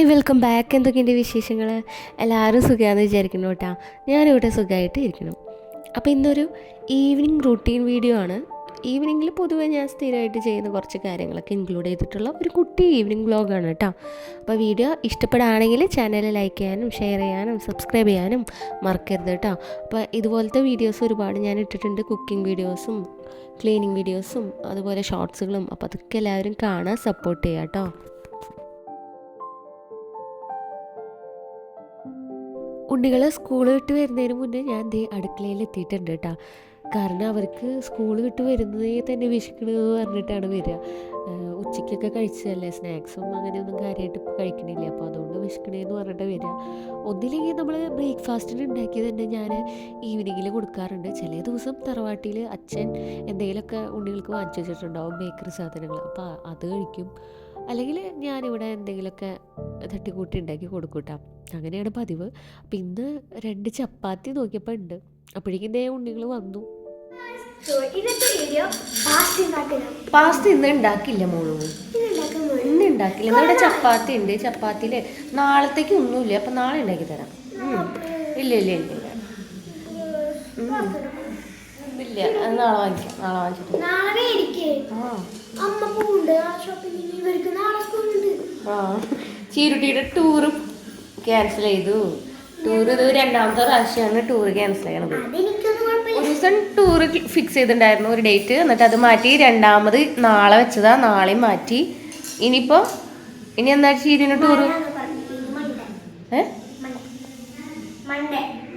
Hi welcome back എന്തൊക്കെ എന്തൊക്കെയുണ്ട് വിശേഷങ്ങൾ എല്ലാവരും സുഖമാണെന്ന് വിചാരിക്കുന്നു കേട്ടോ. ഞാനിവിടെ സുഖമായിട്ട് ഇരിക്കണം അപ്പോൾ ഇന്നൊരു ഈവനിങ് റൂട്ടീൻ വീഡിയോ ആണ്. ഈവനിങ്ങിൽ പൊതുവേ ഞാൻ സ്ഥിരമായിട്ട് ചെയ്യുന്ന കുറച്ച് കാര്യങ്ങളൊക്കെ ഇൻക്ലൂഡ് ചെയ്തിട്ടുള്ള ഒരു കുട്ടി ഈവനിങ് വ്ലോഗാണ് കേട്ടോ. അപ്പോൾ വീഡിയോ ഇഷ്ടപ്പെടുകയാണെങ്കിൽ ചാനൽ ലൈക്ക് ചെയ്യാനും ഷെയർ ചെയ്യാനും സബ്സ്ക്രൈബ് ചെയ്യാനും മറക്കരുത് കേട്ടോ. അപ്പോൾ ഇതുപോലത്തെ വീഡിയോസ് ഒരുപാട് ഞാൻ ഇട്ടിട്ടുണ്ട്. കുക്കിംഗ് വീഡിയോസും ക്ലീനിങ് വീഡിയോസും അതുപോലെ ഷോർട്സുകളും അപ്പോൾ അതൊക്കെ എല്ലാവരും കാണാൻ സപ്പോർട്ട് ചെയ്യാം കേട്ടോ. ഉണ്ണികൾ സ്കൂൾ വിട്ട് വരുന്നതിന് മുന്നേ ഞാൻ ദേ അടുക്കളയിൽ എത്തിയിട്ടുണ്ട് കേട്ടോ കാരണം അവർക്ക് സ്കൂൾ വിട്ട് വരുന്നതേ തന്നെ വിശക്കണമെന്ന് പറഞ്ഞിട്ടാണ് വരിക. ഉച്ചയ്ക്കൊക്കെ കഴിച്ചതല്ലേ? സ്നാക്സും അങ്ങനെയൊന്നും കാര്യമായിട്ട് ഇപ്പോൾ കഴിക്കണില്ല. അപ്പോൾ അതുകൊണ്ട് വിശക്കണേന്ന് പറഞ്ഞിട്ട് വരിക. ഒന്നില്ലെങ്കിൽ നമ്മൾ ബ്രേക്ക്ഫാസ്റ്റിന് ഉണ്ടാക്കിയത് തന്നെ ഞാൻ ഈവനിങ്ങിൽ കൊടുക്കാറുണ്ട്. ചില ദിവസം തറവാട്ടിൽ അച്ഛൻ എന്തെങ്കിലുമൊക്കെ ഉണ്ണികൾക്ക് വാങ്ങിച്ചു വെച്ചിട്ടുണ്ടാവും ബേക്കറി സാധനങ്ങൾ. അപ്പോൾ അത് കഴിക്കും. അല്ലെങ്കിൽ ഞാനിവിടെ എന്തെങ്കിലുമൊക്കെ തട്ടിക്കൂട്ടി ഉണ്ടാക്കി കൊടുക്കൂട്ടാ. അങ്ങനെയാണ് പതിവ്. അപ്പം ഇന്ന് രണ്ട് ചപ്പാത്തി നോക്കിയപ്പോൾ ഉണ്ട് അപ്പോഴേക്കും ദേ ഉണ്ണികൾ വന്നു. പാസ്ത ഇന്ന് ഉണ്ടാക്കില്ല മോളൂ. ഇന്ന് ഉണ്ടാക്കില്ല ഇവിടെ ചപ്പാത്തി ഉണ്ട് ചപ്പാത്തിയിൽ നാളത്തേക്ക് ഒന്നുമില്ല അപ്പം നാളെ ഉണ്ടാക്കി തരാം. ഇല്ല ഇല്ല ഇല്ല ഇല്ല. അത് നാളെ വാങ്ങിക്കാം. നാളെ വാങ്ങിച്ചിട്ട്. നാളെ ഇരിക്കേ അമ്മ പോകുന്നുണ്ട് ആ ഇവർക്ക് നാളെ സ്കൂളുണ്ട് ആ. ചീരുട്ടിയുടെ ടൂറും ക്യാൻസൽ ചെയ്തു. ടൂർ ഇത് രണ്ടാമത്തെ പ്രാവശ്യമാണ് ടൂർ ക്യാൻസൽ ചെയ്യണത്. ഒരു ദിവസം ടൂർ ഫിക്സ് ചെയ്തിട്ടുണ്ടായിരുന്നു ഒരു ഡേറ്റ് എന്നിട്ട് അത് മാറ്റി രണ്ടാമത് നാളെ വെച്ചതാ. നാളെ മാറ്റി. ഇനിയിപ്പോൾ ഇനി എന്താ ചീരിന് ടൂർ. ഇന്ന്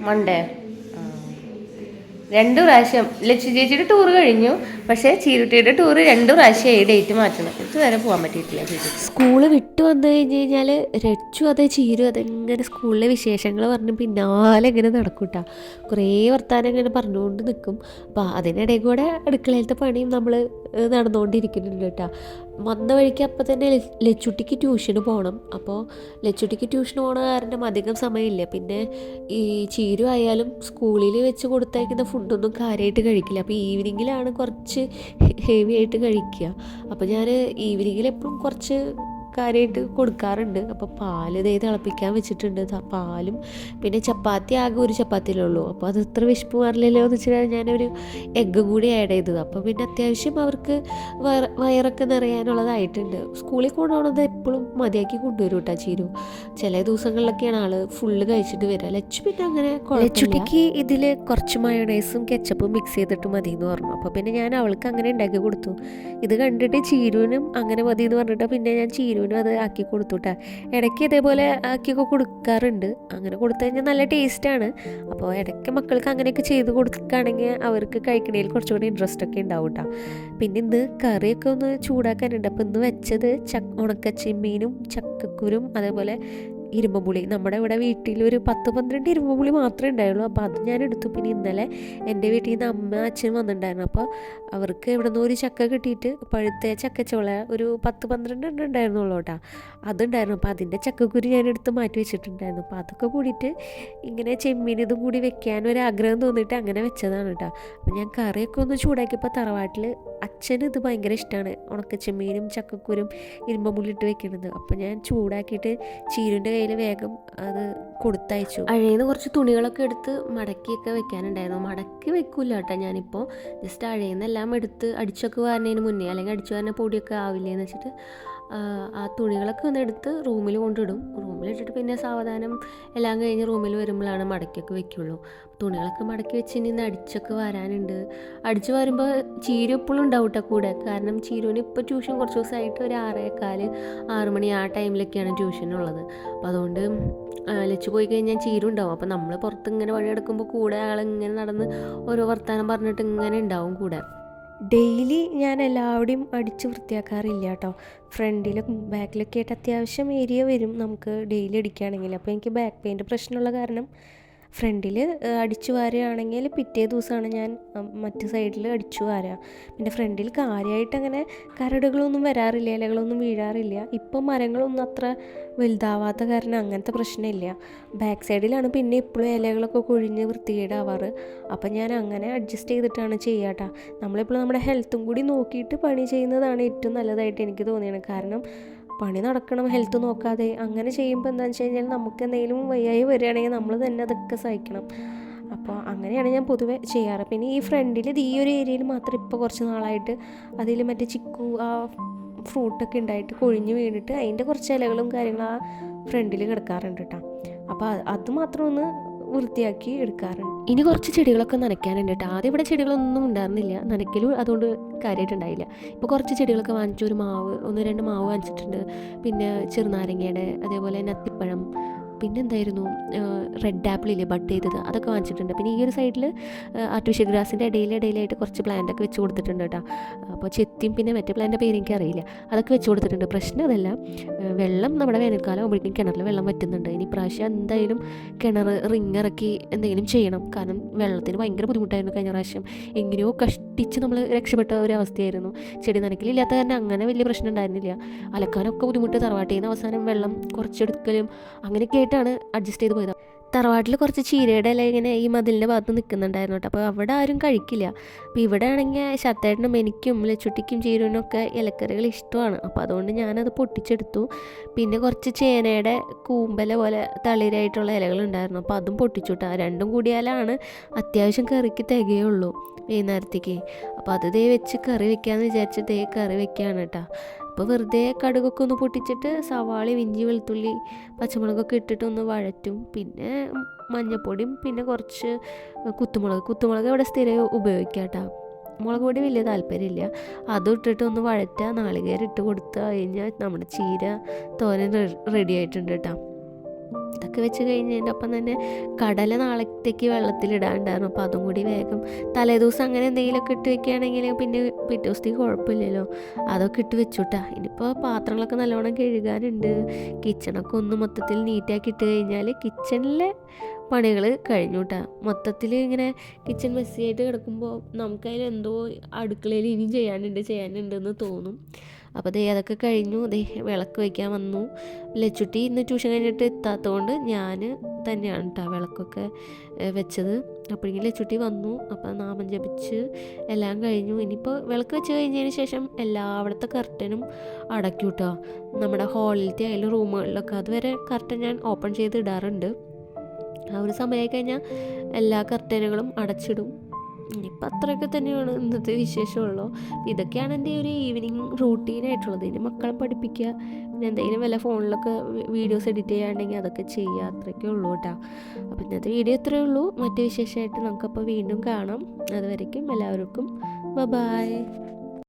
മൺഡേ ഏ. രണ്ട് പ്രാവശ്യം ലക്ഷ്യ ചേച്ചിയുടെ ടൂർ കഴിഞ്ഞു. പക്ഷേ ചീരുട്ടിയുടെ ടൂർ രണ്ട് പ്രാവശ്യമായി ഡേറ്റ് മാറ്റണം? ഇതുവരെ പോകാൻ പറ്റിയിട്ടില്ല സ്കൂൾ വിട്ടു വന്നു കഴിഞ്ഞ് കഴിഞ്ഞാൽ രച്ചു അതെ ചീരു അതെങ്ങനെ സ്കൂളിലെ വിശേഷങ്ങൾ പറഞ്ഞ് പിന്നാലെ ഇങ്ങനെ നടക്കൂട്ടാ. കുറേ വർത്താനം ഇങ്ങനെ പറഞ്ഞുകൊണ്ട് നിൽക്കും അപ്പോൾ അതിനിടയിൽ കൂടെ അടുക്കളയിലത്തെ പണിയും നമ്മൾ നടന്നുകൊണ്ടിരിക്കുന്നുണ്ട് കേട്ടോ. വന്ന വഴിക്ക് അപ്പം തന്നെ ലച്ചുട്ടിക്ക് ട്യൂഷന് പോകണം അപ്പോൾ ലച്ചുട്ടിക്ക് ട്യൂഷന് പോണ കാരണം അധികം സമയമില്ല. പിന്നെ ഈ ചീരു ആയാലും സ്കൂളിൽ വെച്ച് കൊടുത്തയക്കുന്ന ഫുഡൊന്നും കാര്യമായിട്ട് കഴിക്കില്ല. അപ്പോൾ ഈവനിങ്ങിലാണ് കുറച്ച് ഹെവി ആയിട്ട് കഴിക്കുക അപ്പോൾ ഞാൻ ഈവനിങ്ങിൽ എപ്പോഴും കുറച്ച് കാര്യമായിട്ട് കൊടുക്കാറുണ്ട്. അപ്പോൾ പാൽ ദേ തിളപ്പിക്കാൻ വെച്ചിട്ടുണ്ട്. പാലും പിന്നെ ചപ്പാത്തി ആകെ ഒരു ചപ്പാത്തിയിലുള്ളൂ. അപ്പോൾ അത് ഇത്ര വിശപ്പ് മാറില്ലല്ലോ എന്ന് വെച്ചാൽ ഞാനൊരു എഗ്ഗ് കൂടി ആഡ് ചെയ്തത്. അപ്പോൾ പിന്നെ അത്യാവശ്യം അവർക്ക് വയറ് വയറൊക്കെ നിറയാനുള്ളതായിട്ടുണ്ട്. സ്കൂളിൽ കൊണ്ടുപോകണത് എപ്പോഴും മതിയാക്കി കൊണ്ടുവരും കേട്ടോ ചീരു. ചില ദിവസങ്ങളിലൊക്കെയാണ് ആൾ ഫുള്ള് കഴിച്ചിട്ട് വരിക ലച്ചു പിന്നെ അങ്ങനെ ലച്ചുട്ടിക്ക് ഇതിൽ കുറച്ച് മയോണൈസും കെച്ചപ്പും മിക്സ് ചെയ്തിട്ട് മതി എന്ന് പറഞ്ഞു. അപ്പോൾ പിന്നെ ഞാൻ അവൾക്ക് അങ്ങനെ ഉണ്ടാക്കി കൊടുത്തു. ഇത് കണ്ടിട്ട് ചീരുവിനും അങ്ങനെ മതി എന്ന് പറഞ്ഞിട്ട് പിന്നെ ഞാൻ ചീരുവിനും അത് ആക്കി കൊടുത്തുട്ടാ. ഇടയ്ക്ക് ഇതേപോലെ ആക്കിയൊക്കെ കൊടുക്കാറുണ്ട്. അങ്ങനെ കൊടുത്തു കഴിഞ്ഞാൽ നല്ല ടേസ്റ്റാണ് അപ്പോൾ ഇടയ്ക്ക് മക്കൾക്ക് അങ്ങനെയൊക്കെ ചെയ്ത് കൊടുക്കുകയാണെങ്കിൽ അവർക്ക് കഴിക്കണേൽ കുറച്ചുകൂടി ഇൻട്രസ്റ്റ് ഒക്കെ ഉണ്ടാവും കേട്ടോ പിന്നെ ഇന്ന് കറിയൊക്കെ ഒന്ന് ചൂടാക്കാനുണ്ട്. അപ്പോൾ ഇന്ന് വെച്ചത് ചക്ക ഉണക്കച്ചിമ്മീനും ചക്കക്കുരും അതേപോലെ ഇരുമ്പുളി നമ്മുടെ ഇവിടെ വീട്ടിൽ ഒരു പത്ത് പന്ത്രണ്ട് ഇരുമ്പുളി മാത്രമേ ഉണ്ടായുള്ളൂ. അപ്പോൾ അത് ഞാൻ എടുത്തു. പിന്നെ ഇന്നലെ എന്റെ വീട്ടിൽ നിന്ന് അമ്മ അച്ഛൻ വന്നിട്ടുണ്ടായിരുന്നു. അപ്പോൾ അവർക്ക് ഇവിടെ നിന്ന് ഒരു ചക്ക കിട്ടിയിട്ട് പഴുത്ത ചക്കച്ചോള ഒരു പത്ത് പന്ത്രണ്ട് എണ്ണം ഉണ്ടായിരുന്നുള്ളൂ കേട്ടോ. അതുണ്ടായിരുന്നു. അപ്പോൾ അതിന്റെ ചക്കക്കുരു ഞാൻ എടുത്ത് മാറ്റി വെച്ചിട്ടുണ്ടായിരുന്നു. അപ്പോൾ അതൊക്കെ കൂടിയിട്ട് ഇങ്ങനെ ചെമ്മീൻ ഇതും കൂടി വെക്കാൻ ഒരു ആഗ്രഹം തോന്നിയിട്ട് അങ്ങനെ വെച്ചതാണ് കേട്ടോ. അപ്പോൾ ഞാൻ കറിയൊക്കെ ഒന്ന് ചൂടാക്കിയപ്പോൾ തറവാട്ടിൽ അച്ഛന് ഇത് ഭയങ്കര ഇഷ്ടമാണ്. ഉണക്കച്ചെമ്മീനും ചക്കക്കുരും ഇരുമ്പമുള്ളിട്ട് വെക്കുന്നത്. അപ്പോൾ ഞാൻ ചൂടാക്കിയിട്ട് ചീരുന്റെ കയ്യിൽ വേഗം അത് കൊടുത്തയച്ചു. അഴയിന്ന് കുറച്ച് തുണികളൊക്കെ എടുത്ത് മടക്കിയൊക്കെ വെക്കാനുണ്ടായിരുന്നു. മടക്കി വെക്കൂല കേട്ടോ ഞാനിപ്പോൾ ജസ്റ്റ് അഴയിന്നെല്ലാം എടുത്ത് അടിച്ചൊക്കെ വരുന്നതിന് മുന്നേ അല്ലെങ്കിൽ അടിച്ചു വരുന്ന പൊടിയൊക്കെ ആവില്ലേന്ന് വെച്ചിട്ട് ആ, തുണികളൊക്കെ ഒന്ന് എടുത്ത് റൂമിൽ കൊണ്ടിടും. റൂമിലിട്ടിട്ട് പിന്നെ സാവധാനം എല്ലാം കഴിഞ്ഞ് റൂമിൽ വരുമ്പോഴാണ് മടക്കിയൊക്കെ വെക്കുള്ളൂ. തുണികളൊക്കെ മടക്കി വെച്ച് ഇനി അടിച്ചൊക്കെ വരാനുണ്ട്. അടിച്ചു വരുമ്പോൾ ചീര എപ്പോഴും ഉണ്ടാവും കേട്ടോ കൂടെ. കാരണം ചീരുവിന് ഇപ്പോൾ ട്യൂഷൻ കുറച്ച് ദിവസമായിട്ട് ഒരു ആറേക്കാൽ ആറ് മണി ആ ടൈമിലൊക്കെയാണ് ട്യൂഷൻ ഉള്ളത് അപ്പോൾ അതുകൊണ്ട് ലച്ച് പോയി കഴിഞ്ഞാൽ ചീരു ഉണ്ടാവും. അപ്പോൾ നമ്മൾ പുറത്ത് ഇങ്ങനെ വഴിയെടുക്കുമ്പോൾ കൂടെ ആളിങ്ങനെ നടന്ന് ഓരോ വർത്തമാനം പറഞ്ഞിട്ട് ഇങ്ങനെ ഉണ്ടാവും കൂടെ. ഡെയിലി ഞാൻ എല്ലാവരുടെയും അടിച്ച് വൃത്തിയാക്കാറില്ല കേട്ടോ. ഫ്രണ്ടിലും ബാക്കിലൊക്കെ ആയിട്ട് അത്യാവശ്യം ഏരിയ വരും നമുക്ക് ഡെയിലി അടിക്കുകയാണെങ്കിൽ. അപ്പോൾ എനിക്ക് ബാക്ക് പെയിന്റ് പ്രശ്നമുള്ള കാരണം ഫ്രണ്ടിൽ അടിച്ചു വാരുകയാണെങ്കിൽ പിറ്റേ ദിവസമാണ് ഞാൻ മറ്റു സൈഡിൽ അടിച്ചു വാരുക. പിന്നെ ഫ്രണ്ടിൽ കാര്യമായിട്ട് അങ്ങനെ കരടുകളൊന്നും വരാറില്ല ഇലകളൊന്നും വീഴാറില്ല. ഇപ്പം മരങ്ങളൊന്നും അത്ര വലുതാവാത്ത കാരണം അങ്ങനത്തെ പ്രശ്നമില്ല. ബാക്ക് സൈഡിലാണ് പിന്നെ ഇപ്പോഴും ഇലകളൊക്കെ കൊഴിഞ്ഞ് വൃത്തികേടാവാറ്. അപ്പം ഞാൻ അങ്ങനെ അഡ്ജസ്റ്റ് ചെയ്തിട്ടാണ് ചെയ്യാട്ടോ നമ്മളിപ്പോൾ നമ്മുടെ ഹെൽത്തും കൂടി നോക്കിയിട്ട് പണി ചെയ്യുന്നതാണ് ഏറ്റവും നല്ലതായിട്ട് എനിക്ക് തോന്നിയത്. കാരണം പണി നടക്കണം ഹെൽത്ത് നോക്കാതെ. അങ്ങനെ ചെയ്യുമ്പോൾ എന്താണെന്ന് വെച്ച് കഴിഞ്ഞാൽ നമുക്ക് എന്തെങ്കിലും വയ്യായി വരികയാണെങ്കിൽ നമ്മൾ തന്നെ അതൊക്കെ സഹിക്കണം. അപ്പോൾ അങ്ങനെയാണ് ഞാൻ പൊതുവെ ചെയ്യാറ്. പിന്നെ ഈ ഫ്രണ്ടിൽ ഇത് ഈ ഒരു ഏരിയയിൽ മാത്രം ഇപ്പോൾ കുറച്ച് നാളായിട്ട് അതിൽ മറ്റേ ചിക്കു ആ ഫ്രൂട്ടൊക്കെ ഉണ്ടായിട്ട് കൊഴിഞ്ഞ് വീണിട്ട് അതിന്റെ കുറച്ച് ഇലകളും കാര്യങ്ങളും ആ ഫ്രണ്ടിൽ കിടക്കാറുണ്ട് കേട്ടോ അപ്പോൾ അത് മാത്രം ഒന്ന് വൃത്തിയാക്കി എടുക്കാറുണ്ട്. ഇനി കുറച്ച് ചെടികളൊക്കെ നനയ്ക്കാനുണ്ട് കേട്ടോ. ആദ്യം ഇവിടെ ചെടികളൊന്നും ഉണ്ടായിരുന്നില്ല. നനയ്ക്കലും അതുകൊണ്ട് കാര്യമായിട്ടുണ്ടായില്ല ഇപ്പോൾ കുറച്ച് ചെടികളൊക്കെ വാങ്ങിച്ചു. ഒരു മാവ് ഒന്ന് രണ്ട് മാവ് വാങ്ങിച്ചിട്ടുണ്ട്. പിന്നെ ചെറുനാരങ്ങയുടെ അതേപോലെ നത്തിപ്പഴം പിന്നെ എന്തായിരുന്നു റെഡ് ആപ്പിളില്ലേ ബഡ് ചെയ്തത് അതൊക്കെ വാങ്ങിച്ചിട്ടുണ്ട്. പിന്നെ ഈ ഒരു സൈഡിൽ ആർട്ടിഫിഷ്യൽ ഗ്രാസിന്റെ ഇടയിൽ ഇടയിലായിട്ട് കുറച്ച് പ്ലാന്റൊക്കെ വെച്ച് കൊടുത്തിട്ടുണ്ട് കേട്ടോ. അപ്പോൾ ചെത്തിയും പിന്നെ മറ്റേ പ്ലാന്റ് പേര് എനിക്ക് അറിയില്ല അതൊക്കെ വെച്ച് കൊടുത്തിട്ടുണ്ട്. പ്രശ്നം അതല്ല. വെള്ളം നമ്മുടെ വേനൽക്കാലം ആകുമ്പോഴേക്കും കിണറിൽ വെള്ളം പറ്റുന്നുണ്ട് ഇനി പ്രാവശ്യം എന്തായാലും കിണർ റിങ് ഇറക്കി എന്തെങ്കിലും ചെയ്യണം. കാരണം വെള്ളത്തിന് ഭയങ്കര ബുദ്ധിമുട്ടായിരുന്നു കഴിഞ്ഞ പ്രാവശ്യം. എങ്ങനെയോ കഷ്ടിച്ച് നമ്മൾ രക്ഷപ്പെട്ട ഒരു അവസ്ഥയായിരുന്നു. ചെടി നനയ്ക്കലില്ലാത്ത കാരണം അങ്ങനെ വലിയ പ്രശ്നം ഉണ്ടായിരുന്നില്ല. അലക്കാനൊക്കെ ബുദ്ധിമുട്ട് തറവാട്ടിൽ നിന്ന് അവസാനം വെള്ളം കുറച്ചെടുക്കലും അങ്ങനെയൊക്കെ ആയിട്ടാണ് അഡ്ജസ്റ്റ് ചെയ്ത് പോയത്. തറവാട്ടിൽ കുറച്ച് ചീരയുടെ ഇല ഇങ്ങനെ ഈ മതിലിന്റെ ഭാഗത്ത് നിൽക്കുന്നുണ്ടായിരുന്നു കേട്ടോ. അപ്പോൾ അവിടെ ആരും കഴിക്കില്ല. അപ്പോൾ ഇവിടെ ആണെങ്കിൽ ശത്തേട്ടനും എനിക്കും ലച്ചുട്ടിക്കും ചീരുവിനൊക്കെ ഇലക്കറികൾ ഇഷ്ടമാണ്. അപ്പോൾ അതുകൊണ്ട് ഞാനത് പൊട്ടിച്ചെടുത്തു. പിന്നെ കുറച്ച് ചേനയുടെ കൂമ്പല പോലെ തളിരായിട്ടുള്ള ഇലകളുണ്ടായിരുന്നു അപ്പോൾ അതും പൊട്ടിച്ചു രണ്ടും കൂടിയാലാണ് അത്യാവശ്യം കറിക്ക് തികയുള്ളൂ വൈകുന്നേരത്തേക്ക് അപ്പോൾ അത് ദേ വെച്ച് കറി വെക്കാമെന്ന് വിചാരിച്ച് ദേ കറി വെക്കുകയാണ് കേട്ടോ. അപ്പോൾ വെറുതെ കടുകൊക്കെ ഒന്ന് പൊട്ടിച്ചിട്ട് സവാള ഇഞ്ചി വെളുത്തുള്ളി പച്ചമുളകൊക്കെ ഇട്ടിട്ട് ഒന്ന് വഴറ്റും. പിന്നെ മഞ്ഞപ്പൊടിയും പിന്നെ കുറച്ച് കുത്തുമുളക്. കുത്തുമുളക് ഇവിടെ സ്ഥിരം ഉപയോഗിക്കാം കേട്ടോ മുളക് പൊടി വലിയ താല്പര്യമില്ല. അതും ഇട്ടിട്ട് ഒന്ന് വഴറ്റുക നാളികേരം ഇട്ട് കൊടുത്തു കഴിഞ്ഞാൽ നമ്മുടെ ചീര തോരൻ റെഡി ആയിട്ടുണ്ട് കേട്ടോ. ഇതൊക്കെ വെച്ച് കഴിഞ്ഞതിന്റെ ഒപ്പം തന്നെ കടല നാളത്തേക്ക് വെള്ളത്തിലിടാണ്ടായിരുന്നു. അപ്പോൾ അതും കൂടി വേഗം തലേദിവസം അങ്ങനെ എന്തെങ്കിലുമൊക്കെ ഇട്ട് വെക്കുകയാണെങ്കിൽ പിന്നെ പിറ്റേ ദിവസത്തേക്ക് കുഴപ്പമില്ലല്ലോ. അതൊക്കെ ഇട്ട് വെച്ചുട്ടാ. ഇനിയിപ്പോൾ പാത്രങ്ങളൊക്കെ നല്ലോണം കഴുകാനുണ്ട്. കിച്ചണൊക്കെ ഒന്ന് മൊത്തത്തിൽ നീറ്റാക്കി ഇട്ട് കഴിഞ്ഞാൽ കിച്ചണിലെ പണികൾ കഴിഞ്ഞു മൊത്തത്തിൽ ഇങ്ങനെ കിച്ചൺ മെസ്സിയായിട്ട് കിടക്കുമ്പോൾ നമുക്കതിൽ എന്തോ അടുക്കളയിൽ ഇനിയും ചെയ്യാനുണ്ട് ചെയ്യാനുണ്ടെന്ന് തോന്നും. അപ്പോൾ ദേ അതൊക്കെ കഴിഞ്ഞു. ദേ വിളക്ക് വയ്ക്കാൻ വന്നു. ലച്ചുട്ടി ഇന്ന് ട്യൂഷൻ കഴിഞ്ഞിട്ട് എത്താത്തതുകൊണ്ട് ഞാൻ തന്നെയാണ് കേട്ടോ വിളക്കൊക്കെ വെച്ചത്. അപ്പോഴെങ്കിൽ ലച്ചുട്ടി വന്നു. അപ്പോൾ നാമം ജപിച്ച് എല്ലാം കഴിഞ്ഞു. ഇനിയിപ്പോൾ വിളക്ക് വെച്ച് കഴിഞ്ഞതിന് ശേഷം എല്ലാ അവിടുത്തെ കർട്ടനും അടയ്ക്കും കേട്ടോ നമ്മുടെ ഹാളിലത്തെ ആയാലും റൂമുകളിലൊക്കെ അതുവരെ കർട്ടൻ ഞാൻ ഓപ്പൺ ചെയ്ത് ഇടാറുണ്ട്. ആ ഒരു സമയമായി കഴിഞ്ഞാൽ എല്ലാ കർട്ടനുകളും അടച്ചിടും. ഇനിയിപ്പോൾ അത്രയൊക്കെ തന്നെയാണ് ഇന്നത്തെ വിശേഷമുള്ളൂ. ഇതൊക്കെയാണ് എന്റെ ഒരു ഈവനിങ് റൂട്ടീനായിട്ടുള്ളത് ഇനി മക്കളെ പഠിപ്പിക്കുക പിന്നെ എന്തെങ്കിലും വല്ല ഫോണിലൊക്കെ വീഡിയോസ് എഡിറ്റ് ചെയ്യാണ്ടെങ്കിൽ അതൊക്കെ ചെയ്യുക അത്രയൊക്കെ ഉള്ളൂ കേട്ടോ. അപ്പോൾ ഇന്നത്തെ വീഡിയോ ഇത്രയേ ഉള്ളൂ. മറ്റു വിശേഷമായിട്ട് നമുക്കപ്പോൾ വീണ്ടും കാണാം. അതുവരയ്ക്കും എല്ലാവർക്കും ബ ബായ്